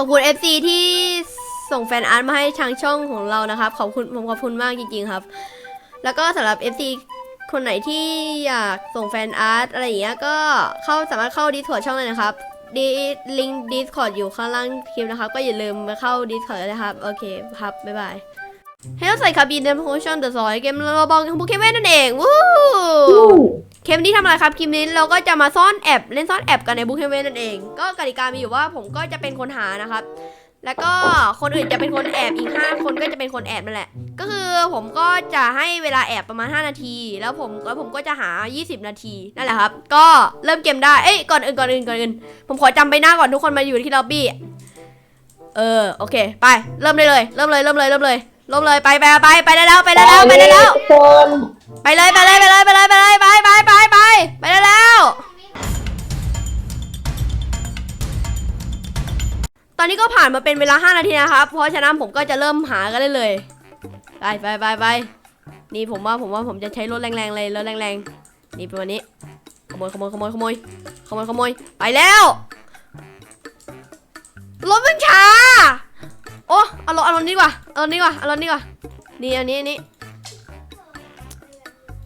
ขอบคุณ FC ที่ส่งแฟนอาร์ตมาให้ทางช่องของเรานะครับ ขอบคุณผมขอบคุณมากจริงๆครับ แล้วก็สำหรับ FC คนไหนที่อยากส่งแฟนอาร์ตอะไรอย่างเงี้ยก็เข้าสามารถเข้า Discord ช่องเลยนะครับดีลิงก์ Discord อยู่ข้างล่างคลิปนะครับ ก็อย่าลืมมาเข้า Discord นะครับ โอเคครับ บ๊ายบายให้เราใส่คาบีนเดนโพชั่นเดอะซอยเกมเราบองของโปเกมอนนั่นเอง วู้ เกมนี้ทำอะไรครับคลิปนี้เราก็จะมาซ่อนแอบเล่นซ่อนแอบกันในบุ๊กเฮเว่นนั่นเอง ก็กติกามีอยู่ว่าผมก็จะเป็นคนหานะครับ แล้วก็คนอื่นจะเป็นคนแอบอีก 5 คนก็จะเป็นคนแอบนั่นแหละ ก็คือผมก็จะให้เวลาแอบประมาณ 5 นาที แล้วผมก็ผมก็จะหา 20 นาทีนั่นแหละครับ ก็เริ่มเกมได้เอ้ยก่อนอื่นก่อนอื่นก่อนอื่น ผมขอจำไปหน้าก่อนทุกคนมาอยู่ที่ล็อบบี้เออโอเค ไปเริ่มได้เลยเริ่มเลยเริ่มเลยเริ่มเลยเริ่มเลยไปไปไปไปได้แล้วไปได้แล้วไปได้แล้วคนไปเลยไปเลยไปเลยไปเลยไปเลยไปไปไปไปไปานมาเป็นเวลา 5 นาทีนะครับ เพราะฉะนั้นผมก็จะเริ่มหากันได้เลย ไปไปไปไปนี่ผมว่าผมว่าผมจะใช้รถแรงๆเลยรถแรงๆ นี่ประมาณนี้ ขโมยขโมยขโมยขโมยขโมยขโมยไปแล้วรถมันช้า โอ้เอารถเอารถนี้กว่าเอารถนี้กว่าเอารถนี้กว่านี่อันนี้อันนี้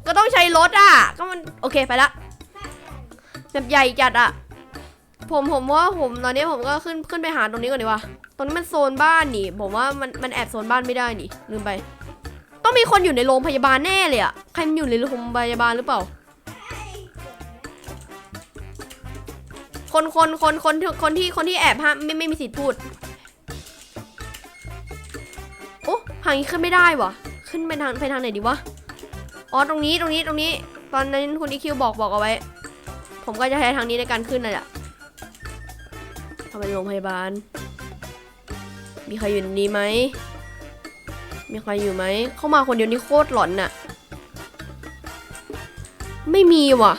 ก็ต้องใช้รถอะ ก็มันโอเคไปละแบบใหญ่จัดอะ ผมผมว่าผมตอนนี้ผมก็ขึ้นขึ้นไปหาตรงนี้ก่อนดีกว่า ตรงนี้มันโซนบ้านนี่ ผมว่ามันมันแอบโซนบ้านไม่ได้นี่ลืมไป ต้องมีคนอยู่ในโรงพยาบาลแน่เลยอะใครมันอยู่ในโรงพยาบาลหรือเปล่า คนคนคนคนคนคนที่คนที่แอบห้ามไม่ไม่มีสิทธิ์พูดโอ้ทางนี้ขึ้นไม่ได้วะขึ้นไปทางไปทางไหนดีวะอ๋อตรงนี้ตรงนี้ตรงนี้ ตอนนั้นคุณอีคิวบอกบอกเอาไว้ ผมก็จะใช้ทางนี้ในการขึ้นเลยอะ เข้าไปโรงพยาบาล มีใครอยู่นี้ไหม มีใครอยู่ไหม เข้ามาคนเดียวนี่โคตรหลอนน่ะ ไม่มีว่ะ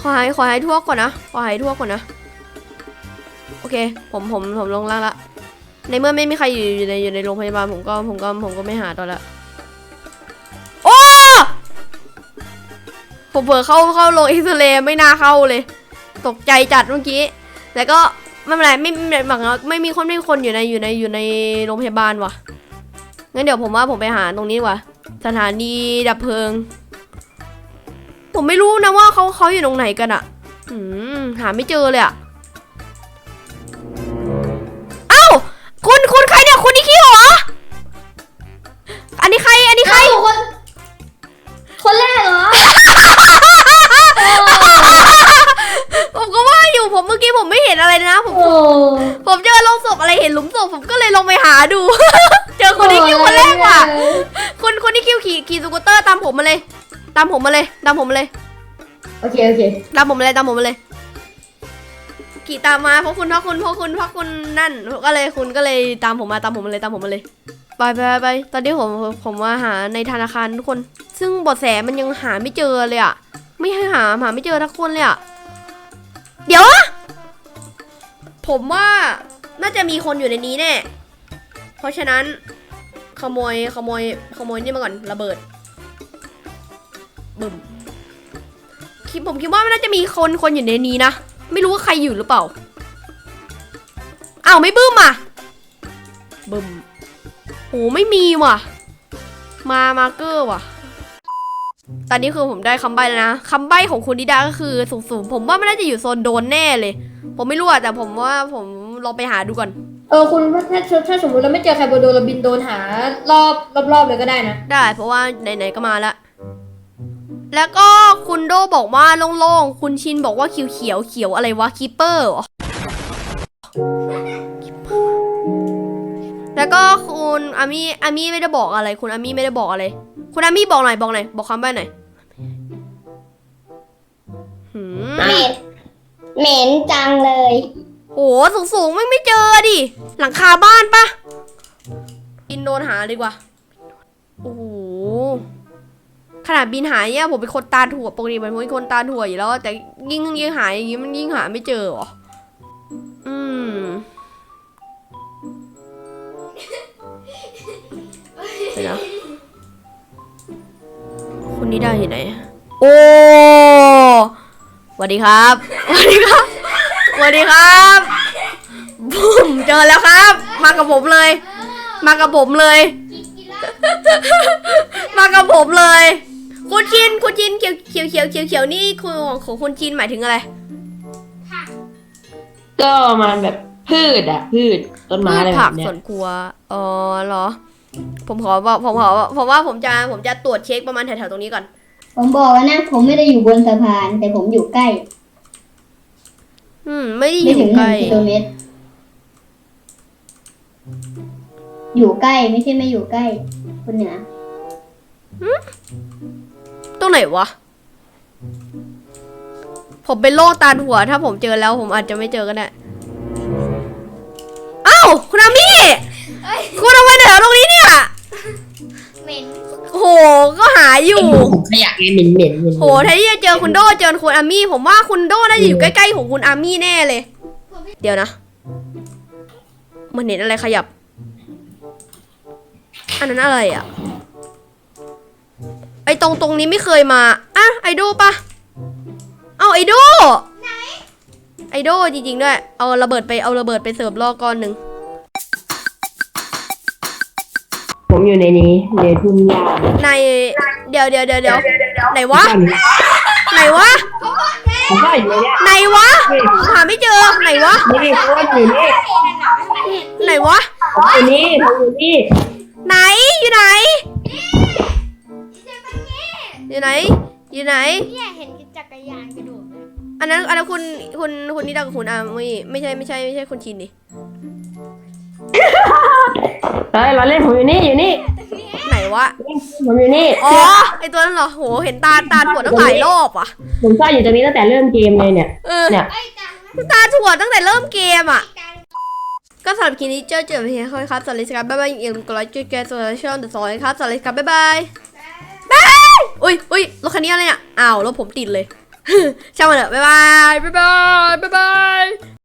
ขอหายขอหายทั่วก่อนนะ ขอหายทั่วก่อนนะ โอเค ผมผมผมลงล่างละ ในเมื่อไม่มีใครอยู่อยู่ในอยู่ในโรงพยาบาลผมก็ผมก็ผมก็ไม่หาต่อละโอ้ผมเผลอเข้าเข้าโรงเอ็กซเรย์ไม่น่าเข้าเลย ตกใจจัดเมื่อกี้แต่ก็ ไม่เป็นไรไม่ไม่หมักไม่มีคนไม่มีคนอยู่ในอยู่ในอยู่ในโรงพยาบาลว่ะงั้นเดี๋ยวผมว่าผมไปหาตรงนี้ดีกว่าสถานีดับเพลิง ผมไม่รู้นะว่าเขาเขาอยู่ตรงไหนกันอะอืมหาไม่เจอเลยอะเห็นหลุมศพผมก็เลยลงไปหาดู เจอคนที่คิวคนแรกว่ะคุณคนที่คิวขี่ขี่สกูตเตอร์ตามผมมาเลย ตามผมมาเลย ตามผมมาเลย โอเคโอเคตามผมมาเลย ตามผมมาเลย ขี่ตามมาเพราะคุณเพราะคุณเพราะคุณเพราะคุณนั่น ก็เลยคุณก็เลยตามผมมาตามผมมาเลยตามผมมาเลย ไปไปไปไปตอนนี้ผมผมมาหาในธนาคารทุกคน ซึ่งเบทแสมันยังหาไม่เจอเลยอะไม่ให้หาหาไม่เจอทักคนเลยอะเดี๋ยวอะผมว่า น่าจะมีคนอยู่ในนี้แน่ เพราะฉะนั้นขโมยขโมยขโมยนี่มาก่อนระเบิดบึมคิดผมคิดว่ามันน่าจะมีคนคนอยู่ในนี้นะ ไม่รู้ว่าใครอยู่หรือเปล่าอ้าวไม่บึ้มอะบึ้มโหไม่มีว่ะ มามาเกอร์ว่ะ ตอนนี้คือผมได้คำใบ้แล้วนะคำใบ้ของคุณดิดาก็คือสูงๆผมว่ามันน่าจะอยู่โซนโดนแน่เลย ผมไม่รู้อะแต่ผมว่าผม ลองไปหาดูก่อน เออคุณถ้าถ้าถ้าสมมติเราไม่เจอใครบนโดนเราบินโดนหารอบรอบๆเลยก็ได้นะได้เพราะว่าไหนๆก็มาแล้วแล้วก็คุณโดบอกว่าโล่งๆ คุณชินบอกว่าเขียวเขียวๆเขียวอะไรวะคีเปอร์แล้วก็คุณอามี่อามี่ไม่ได้บอกอะไร คุณอามี่ไม่ได้บอกอะไร คุณอามี่บอกหน่อยบอกหน่อยบอกคำใบ้หน่อยหืมเหม็นเหม็นจังเลย โหสูงสูงๆไม่ไม่เจอดิ หลังคาบ้านปะบินโดนหาดีกว่า โอ้โห ขนาดบินหายเนี่ยผมเป็นคนตาถั่วปกติผมเป็นคนตาถั่วอยู่แล้ว แต่ยิ่งยิ่งหายอย่างงี้มันยิ่งหาไม่เจอเหรอ อืมเดี๋ยวนะคุณนี่ได้ที่ไหน โอ้สวัสดีครับสวัสดีครับ สวัสดีครับบุ้มเจอแล้วครับ มากับผมเลย มากับผมเลย มากับผมเลย คุณชินคุณชินเขียวเขียวเขียวเขียวเขียวนี่คือของของคุณชินหมายถึงอะไรก็มาแบบพืชอะพืชต้นไม้พืชอะไรแบผักบเนี้สยวนครัวอ๋อเหรอ ผมขอบอกผมขอผมว่าผมจะผมจะตรวจเช็คประมาณแถวๆตรงนี้ก่อน ผมบอกแล้วนะ ผมไม่ได้อยู่บนสะพาน แต่ผมอยู่ใกล้ อืม ไม่ได้อไม่ถึยู่งหไกลนึ่งกิโลเมตร อยู่ใกล้ไม่ใช่ไม่อยู่ใกล้คุณเหนือ ตรงไหนวะ ผมเป็นโรคตาหัว ถ้าผมเจอแล้วผมอาจจะไม่เจอก็ได้อ้าว คุณอามี่คุณเอาไว้ เหม็นโหก็หาอยู่ผมขยะไงเหม็นเหม็นเหม็นโหแทนที่จะเจอคุณโดเจอคุณอามี่ผมว่าคุณโดน่าจะอยู่ใกล้ๆของคุณอามี่แน่เลย เดี๋ยวนะมันเห็นอะไรขยับ อันนั้นอะไรอะไอตรงตรงนี้ไม่เคยมาอะไอโดปะเอาไอโดไอโดจริงๆด้วย เอาระเบิดไปเอาระเบิดไปเสิร์ฟล่อก้อนหนึ่ง ผมอยู่ในนี้ในทุ่งหญ้าในเดี๋ยวเดี๋ยวเดี๋ยวเดี๋ยวไหนวะ ไหนวะ ผมก็อยู่ในเนี้ยไหนวะหาไม่เจอไหนวะ นี่ผมก็อยู่นี่ไหนวะ ผมอยู่นี่ผมอยู่นี่ไหนอยู่ไหน อยู่ไหน อยู่ไหน เนี่ยเห็นจักรยานกระโดดอันนั้นอันนั้นคุณคุณคุณนิดากับคุณอาไม่ไม่ใช่ไม่ใช่ไม่ใช่คุณชินดิ เฮ้ยเราเล่นผมอยู่นี่อยู่นี่ไหนวะ ผมอยู่นี่อ๋อ ไอตัวนั้นเหรอ โห เห็นตาตาถั่วตั้งหลายรอบอะ ผมซ่อนอยู่ตรงนี้ตั้งแต่เริ่มเกมเลยเนี่ย เออ เนี่ย ตาถั่วตั้งแต่เริ่มเกมอะ ก็สำหรับคลิปนี้เจอเจอเพียงเท่านี้ครับสวัสดีครับบ๊ายบายอย่าลืมกดไลค์กดแชร์กดติดตามเดอะซอยครับสวัสดีครับบ๊ายบายบายอุ้ยอุ้ยรถคันนี้อะไรเนี่ยอ้าวรถผมติดเลยช่างมันเถอะบ๊ายบายบ๊ายบายบ๊ายบาย